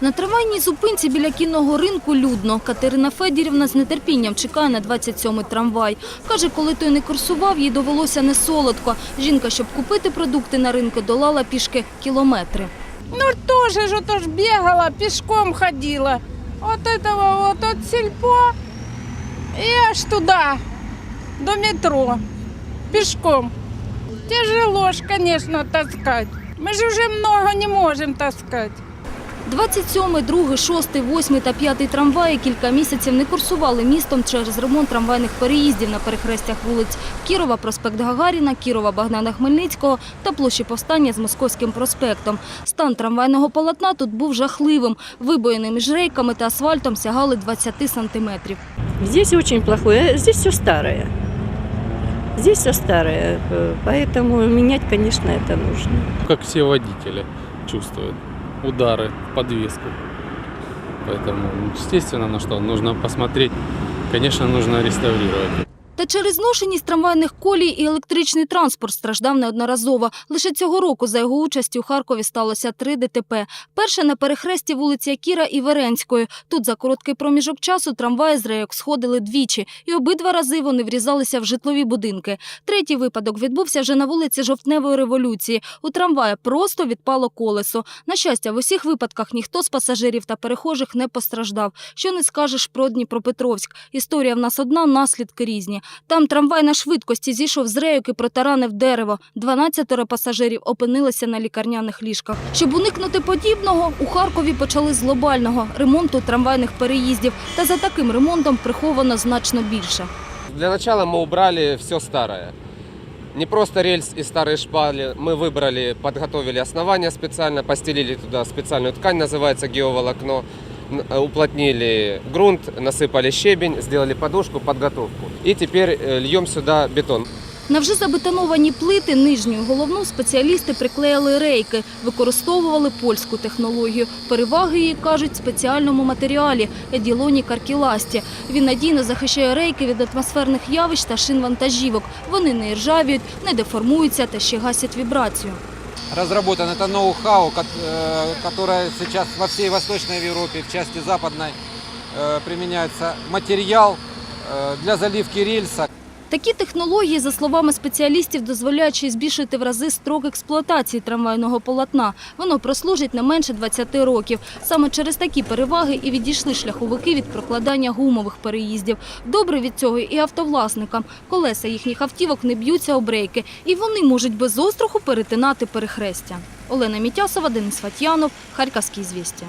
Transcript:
На трамвайній зупинці біля кінного ринку людно. Катерина Федірівна з нетерпінням чекає на 27-й трамвай. Каже, коли той не курсував, їй довелося не солодко. Жінка, щоб купити продукти на ринку, долала пішки кілометри. Ну то ж бегала, пешком ходила. Вот этого от сельпо и аж туда, до метро, пешком. Тяжело ж, конечно, таскать. Мы же уже много не можем таскать. 27, 2, 6, 8 та 5 трамваї кілька місяців не курсували містом через ремонт трамвайних переїздів на перехрестях вулиць Кірова, проспект Гагаріна, Кірова, Богдана Хмельницького та площі Повстання з Московським проспектом. Стан трамвайного полотна тут був жахливим. Вибоїни між рейками та асфальтом сягали 20 сантиметрів. Здесь очень плохое, здесь все старое. Здесь все старое, э, поэтому менять, конечно, это нужно. как все водители чувствуют удары в подвеску. Поэтому, естественно, на что нужно посмотреть. Конечно, нужно реставрировать. Та через зношеність трамвайних колій і електричний транспорт страждав неодноразово. Лише цього року за його участі у Харкові сталося три ДТП. Перше на перехресті вулиці Акіра і Веренської. Тут за короткий проміжок часу трамваї з рейок сходили двічі, і обидва рази вони врізалися в житлові будинки. Третій випадок відбувся вже на вулиці Жовтневої революції. У трамвая просто відпало колесо. На щастя, в усіх випадках ніхто з пасажирів та перехожих не постраждав. Що не скажеш про Дніпропетровськ. Історія в нас одна, наслідки різні. Там трамвай на швидкості зійшов з рейок і протаранив дерево. 12 пасажирів опинилися на лікарняних ліжках. Щоб уникнути подібного, у Харкові почали з глобального ремонту трамвайних переїздів. Та за таким ремонтом приховано значно більше. Для начала мы убрали все старое. Не просто рельс и старые шпали. Мы выбрали, подготовили основание специально, постелили туда специальную ткань, называется геоволокно. Н- э, Уплотнили грунт, насыпали щебень, сделали подушку, подготовку. И теперь э, льем сюда бетон. На вже забетоновані плити нижню і головну спеціалісти приклеїли рейки, використовували польську технологію. Переваги її кажуть в спеціальному матеріалі еділоні каркіласті. Він надійно захищає рейки від атмосферних явищ та шин вантажівок. Вони не іржавіють, не деформуються та ще гасять вібрацію. разработан это ноу-хау, кот- э, которое сейчас во всей Восточной Европе, в части Западной, э, применяется материал э, для заливки рельса. Такі технології, за словами спеціалістів, дозволяють ще збільшити в рази строк експлуатації трамвайного полотна. Воно прослужить не менше 20 років. Саме через такі переваги і відійшли шляховики від прокладання гумових переїздів. Добре від цього і автовласникам. Колеса їхніх автівок не б'ються об рейки, і вони можуть без остраху перетинати перехрестя. Олена Мітясова, Денис Фатьянов, Харківські звістя.